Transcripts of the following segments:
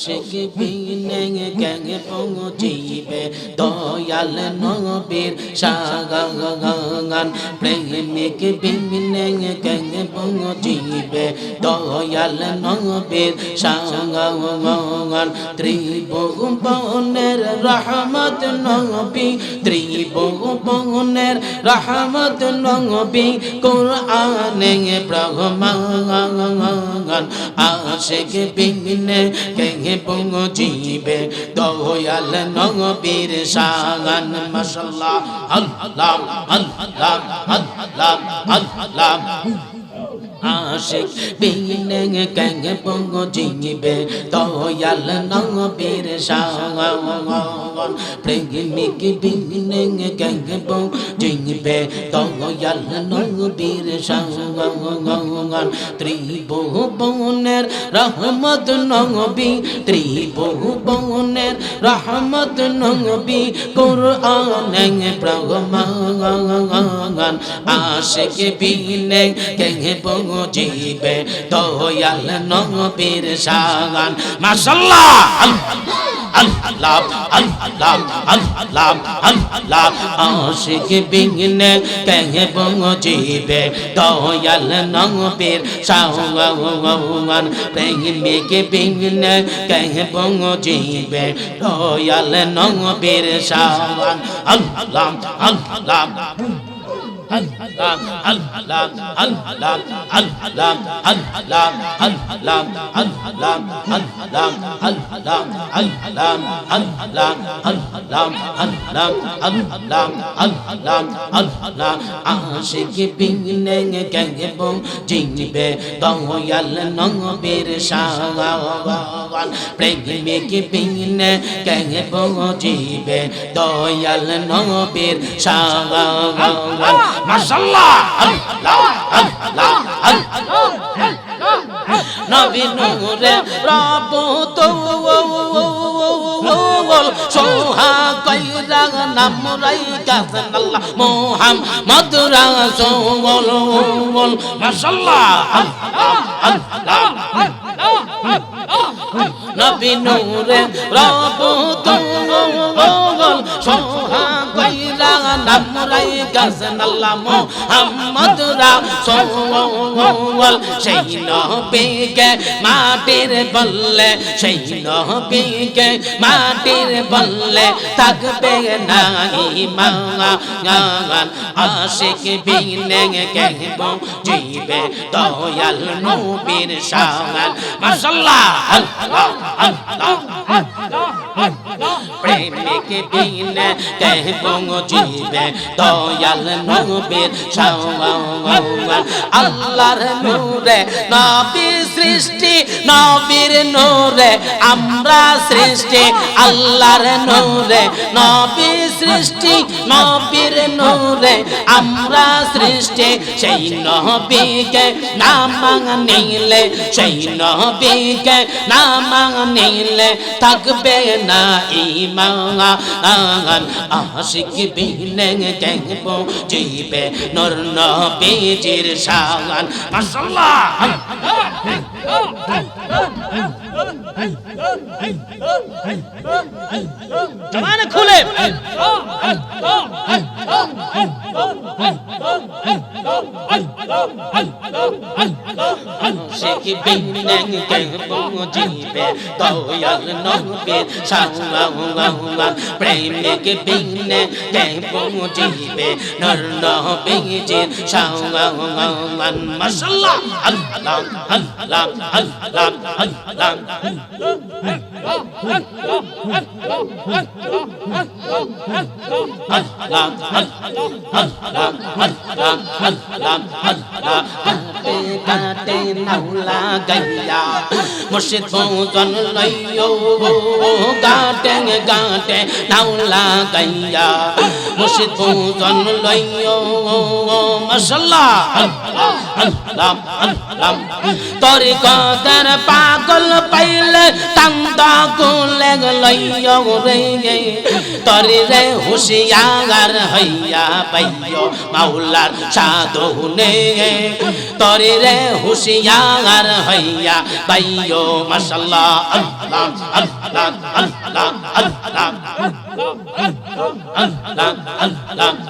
আশিক বিনে কেন পৌঁছিবে দয়াল নবীর সাগান প্রেমিক বিনে কেন পৌঁছিবে দয়াল নবীর সাগান ত্রিভুবনের রহমত নবী ত্রিভুবনের রহমত নবী কোরআনে ব্রহ্মান আশিক বিনে কেহে পৌঁছিবে দয়াল নবীর সাগান মশাল্লাহ আল্লাহ আল্লাহ আল্লাহ আল্লাহ আল্লাহ আশিক বিনে কেহে পৌঁছিবে দয়াল নবীর সাগান প্রেমিক বিনে কেহে পৌঁছিবে দয়াল নবীর সাগান ত্রিভুবনের রহমত নবী, ত্রিভুবনের রহমত নবী কোরআনে প্রগমান আশিক বিনে কেহে পৌঁছিবে দয়াল নবীর সাগান মাশাল্লাহ! আল্লাহ আল্লাহ আল্লাহ আল্লাহ আশিক বিনে কেহে পৌঁছিবে দয়াল নবীর সাগান প্রেমিক বিনে কেহে পৌঁছিবে দয়াল নবীর সাগান আল্লাহ আল্লাহ। আশিক বিংলেং গেবং জিংবে দয়াল নঙ্গের সাহাওয়াল প্রেমিক বিংলে গেবং জিবে দয়াল নঙ্গের সাহাওয়াল মাশাল্লাহ আল্লাহ আল্লাহ আল্লাহ নবী নূরে রব তো সোহা কইরা নাম রাই কাসন আল্লাহ। মোহাম্মদ রাসূল মাশাল্লাহ আল্লাহ নবী নূরে রব কাসন আল্লাহ মোহাম্মদ রাসূল সেই নবীকে মাটির বললে, সেই নবীকে মাটির বললে থাকবে না ইমান আশিক বিনে কেহব জিবে দয়াল নবীর শান মাশাআল্লাহ আল্লাহ আল্লাহ। প্রেমিক বিনে কেহব জীবে? দয়াল নবীর শান আল্লাহর নূরে নবী সৃষ্টি, নবীর নূরে আমরা সৃষ্টি। আল্লাহর নূরে নবী সৃষ্টি নবীর নূরে, আমরা সৃষ্টি। সেই নবীকে নাম নিলে, সেই নবীকে নাম নিলে থাকবে না ইমান। আশিক বিনে কেব জিবে নর নবীজির শান মাশাআল্লাহ। জবান খুলে। শেখ বিনে কেব জিবে দয়াল নবীর শান প্রেমিক বিনে কেব জিবে নর নবীজির শান মাশাআল্লাহ আল্লাহ আল্লাহ আল্লাহ আল্লাহ। কাটে নাউলা গাইয়া মুর্শিদ ভোজন লইও গাটে গাটে নাউলা গাইয়া মুর্শিদ ভোজন লইও মাশাল্লাহ আল্লাহ আল্লাহ তরি কদর পাগল পাইলে কান্দা কুলে লইয় রে। তরি রে হুশিয়ার হইয়া পাইয় মাওলার সাধু নে। তরি রে হুশিয়ার হইয়া পাইয় মাশাল্লাহ আল্লাহ আল্লাহ আল্লাহ আল্লাহ আল্লাহ আল্লাহ আল্লাহ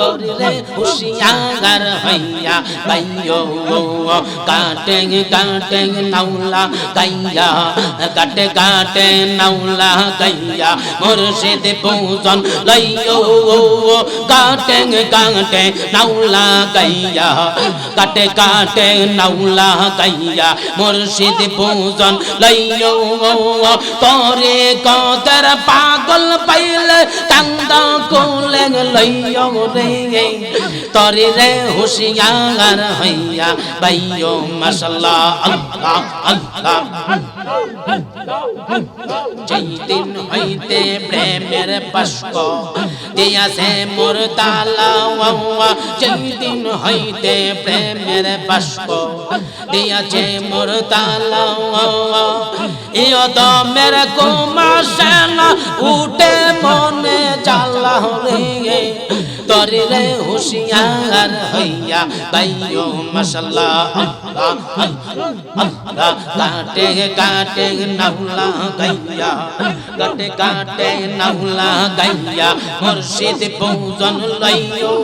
তোরে হুশিয়ার হইয়া বাইয়ো কাটে কাটে নাউলা গাইয়া কাটে কাটে নাউলা গাইয়া মুর্শিদ পূজন লইয়ো কাটে কাটে নাউলা গাইয়া কাটে কাটে নাউলা গাইয়া মুর্শিদ পূজন লইয়ো তোরে কদর পাগল পাইলে কান্দা কোলে লইয় রে তরি রে হুশিয়ার হইয়া বাইয়ো মাশাল্লাহ, আল্লাহ আল্লাহ। দিন হইতে প্রেমের বাষ্প দিয়াছে মোর তালা দিন হইতে প্রেমের বাষ্প দিয়াছে মোর তালা ইয় দমের কুমা সেনা উঠে মনে জ্বালা রে তরি রে হুশিয়ার হইয়া বাইয়ো মাশাল্লাহ, আল্লাহ কাটে কাটে নাউলা গাইয়া কাটে কাটে নাউলা গাইয়া, মুর্শিদ পূজন লইও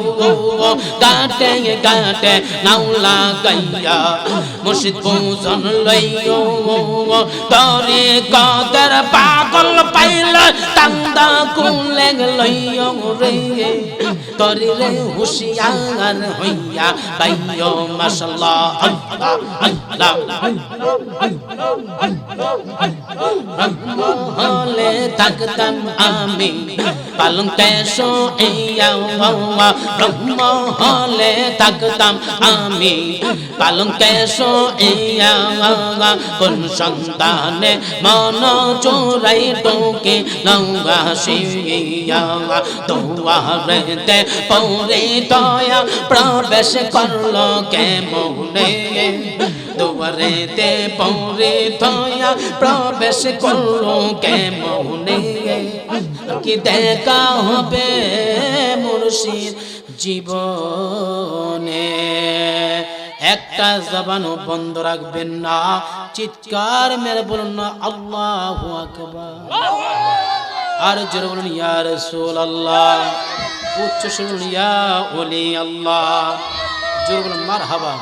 কাটে কাটে নাউলা গাইয়া, মুর্শিদ পূজন লইও তরি কদর পাগল পাইল কান্দা কুলে লইও রে। রে হুশিয়ার হইয়া বাইয়ো মাশাল্লাহ, আল্লাহ আল্লাহ হলে থাকতাম আমি। পালং তেসো ইয়া ব্রহ্ম হলে থাকতাম আমি। পালং তেসো ইয়া কোন সন্তানে মন চোরাই টোকে নৌগা শিয়া দুয়ারেতে পৌরে দয়া প্রবেশ করল কেমনে? দুয়ারেতে পৌরে দয়া প্রবেশ করল কেমনে? কি দেখা হবে মুর্শিদ জীবনে? একটা জবানও বন্ধ রাখবেন না। চিৎকার মেরে বলুন না, আল্লাহ আর জোরে বলুন, ইয়া রাসূলুল্লাহ। উচ্চ শিউল ইয়া ওলি আল্লাহ। জোর বলুন মার হাবা